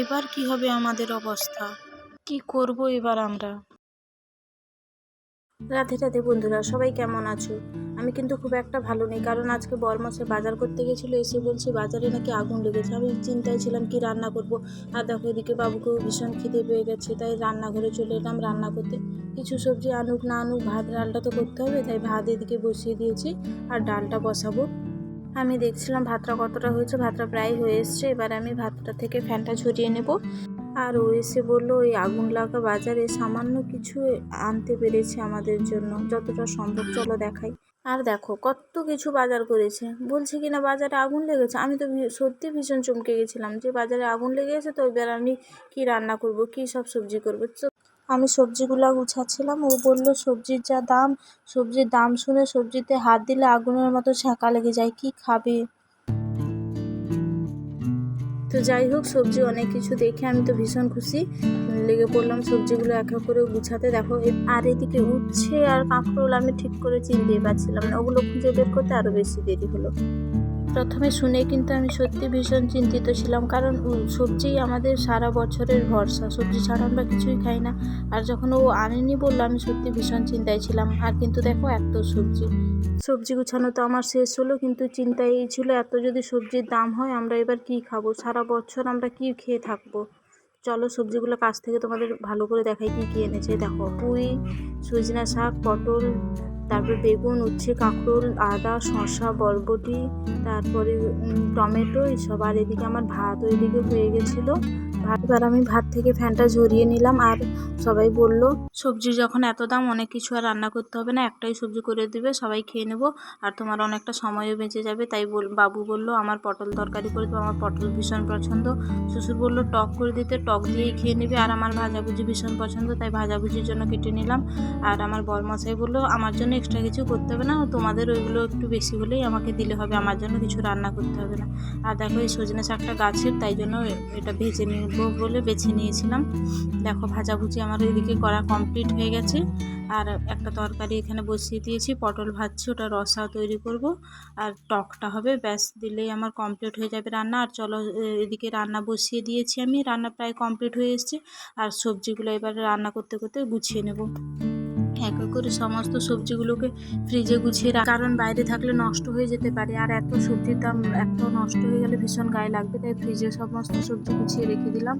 এবার কি হবে আমাদের অবস্থা? কি করব এবার আমরা? রাধে রাধে বন্ধুরা, সবাই কেমন আছো? আমি কিন্তু খুব একটা ভালো নেই, কারণ আজকে বরমাসে বাজার করতে গেছিল, এসে বলছি বাজারে নাকি আগুন লেগেছে। আমি চিন্তায় ছিলাম কি রান্না করব? আর দেখো এদিকে বাবুকেও ভীষণ খিদে পেয়ে গেছে, তাই রান্নাঘরে চলে এলাম রান্না করতে। কিছু সবজি আনুক না আনুক, ভাত, ডালটা তো করতে হবে, তাই ভাত এদিকে বসিয়ে দিয়েছি, আর ডালটা বসাবো। আমি দেখছিলাম ভাতটা কতটা হয়েছে, ভাতটা প্রায় হয়ে এসছে। এবার আমি ভাতটা থেকে ফ্যানটা ঝরিয়ে নেব। আর ও এসে বলল, ওই আগুন লাগা বাজারে সামান্য কিছু আনতে পেরেছে আমাদের জন্য। যতটা সম্ভব চলো দেখাই। আর দেখো, কত কিছু বাজার করেছে। বলছে কি না বাজারে আগুন লেগেছে। আমি তো সত্যি ভীষণ চমকে গেছিলাম যে, বাজারে আগুন লেগে গেছে তো, এবার আমি কী রান্না করব, কি সব সবজি করব? তো আমি সবজিগুলো গুছাচ্ছিলাম। ও বলল, সবজির যা দাম, সবজির দাম শুনে সবজিতে হাত দিলে আগুনের মতো ছ্যাঁকা লেগে যায়, কি খাবে? তো যাই হোক, সবজি অনেক কিছু দেখে আমি তো ভীষণ খুশি। লেগে পড়লাম সবজিগুলো এক এক করে গুছাতে। দেখো আর এদিকে উঠছে আর কাঁকরোল আমি ঠিক করে চিনতেই পারছিলাম না। ওগুলো খুঁজে বের করতে আরও বেশি দেরি হলো। প্রথমে শুনে কিন্তু আমি সত্যি ভীষণ চিন্তিত ছিলাম। কারণ সবজি আমাদের সারা বছরের ভরসা। সবজি ছাড়া আমরা কিছুই খাই না। আর যখন ও আনেনি বলল, আমি সত্যি ভীষণ চিন্তায় ছিলাম। আর কিন্তু দেখো, এত সবজি। সবজি গুছানো তো আমার শেষ হলো, কিন্তু চিন্তায় এই ছিল, এত যদি সবজির দাম হয়, আমরা এবার কি খাব? সারা বছর আমরা কি খেয়ে থাকব? চলো, সবজিগুলো কাছ থেকে তোমাদের ভালো করে দেখাই, কি কি এনেছে। দেখো, পুঁই, সজনা শাক, পটল তারপর বেগুন, উচ্ছে, কাঁকরোল, আদা, শসা, বরবটি, তারপরে টমেটো এইসব আর এদিকে আমার ভাত ওইদিকে হয়ে গেছিল। এবার আমি ভাত থেকে ফ্যানটা ঝরিয়ে নিলাম, আর সবাই বলল সবজি যখন এত দাম, অনেক কিছু আর রান্না করতে হবে না, একটাই সবজি করে দিবে, সবাই খেয়ে নেব, আর তোমার অনেকটা সময়ও বেঁচে যাবে, তাই বাবু বলল, আমার পটল তরকারি করে দেবো আমার পটল ভীষণ পছন্দ। শ্বশুর বলল, টক করে দিতে, টক দিয়েই খেয়ে নেবে, আর আমার ভাজাভুজি ভীষণ পছন্দ, তাই ভাজাভুজির জন্য কেটে নিলাম। আর আমার বরমশাই বলল, আমার জন্য এক্সট্রা কিছু করতে হবে না, তোমাদের ওইগুলো একটু বেশি হলেই আমাকে দিলে হবে, আমার জন্য কিছু রান্না করতে হবে না। আর দেখো, এই সজনে শাকটা গাছের, তাই জন্য এটা ভেজে নেব বলে বেছে নিয়েছিলাম। দেখো, ভাজাভুজি আমার এদিকে করা কমপ্লিট হয়ে গেছে। আর একটা তরকারি এখানে বসিয়ে দিয়েছি, পটল ভাজছি, ওটা রসা তৈরি করব। আর টকটা হবে, ব্যাস, দিলেই আমার কমপ্লিট হয়ে যাবে রান্না। আর চলো এদিকে রান্না বসিয়ে দিয়েছি আমি, রান্না প্রায় কমপ্লিট হয়ে এসছে। আর সবজিগুলো এবার রান্না করতে করতে গুছিয়ে নেব। এক এক করে সমস্ত সবজিগুলোকে ফ্রিজে গুছিয়ে রাখ কারণ বাইরে থাকলে নষ্ট হয়ে যেতে পারে। আর এত সবজির দাম এত নষ্ট হয়ে গেলে ভীষণ গায়ে লাগবে, তাই ফ্রিজে সমস্ত সবজি গুছিয়ে রেখে দিলাম।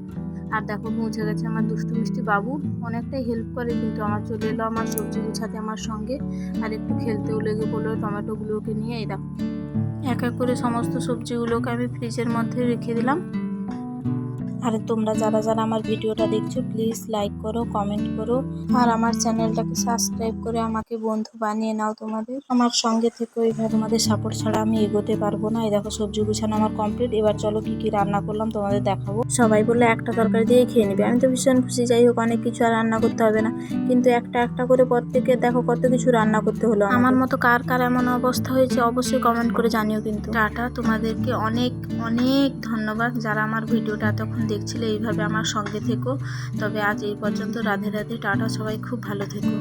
আর দেখো পৌঁছে গেছে আমার দুষ্টু মিষ্টি বাবু। অনেকটাই হেল্প করে কিন্তু আমার, চলে এলো আমার সবজি গুছাতে আমার সঙ্গে। আর একটু খেলতেও লেগে পড়ল টমেটোগুলোকে নিয়ে, এই দেখো। এক এক করে সমস্ত সবজিগুলোকে আমি ফ্রিজের মধ্যে রেখে দিলাম। আর তোমরা যারা যারা আমার ভিডিওটা দেখছ প্লিজ লাইক করো কমেন্ট করো। আর আমার চ্যানেলটাকে সাবস্ক্রাইব করে আমাকে বন্ধু বানিয়ে নাও তোমাদের। আমার সঙ্গে থেকে, এইভাবে তোমাদের সাপোর্ট ছাড়া আমি এগোতে পারব না। এই দেখো সবজি গুছানো আমার কমপ্লিট এবার চলো কি কি রান্না করলাম তোমাদের দেখাবো। সবাই বলল একটা তরকারি দিয়েই খেয়ে নেবে। আমি তো ভীষণ খুশি, যাই হোক, অনেক কিছু আর রান্না করতে হবে না। কিন্তু একটা একটা করে প্রত্যেকে দেখো কত কিছু রান্না করতে হলো আমার মতো কার কার এমন অবস্থা হয়েছে অবশ্যই কমেন্ট করে জানিও কিন্তু। টাটা, তোমাদেরকে অনেক অনেক ধন্যবাদ যারা আমার ভিডিওটা এতক্ষণ দেখছিলে এইভাবে আমার সঙ্গে থেকো। তবে আজ এই পর্যন্ত রাধে রাধে, টাটা, সবাই খুব ভালো থেকো।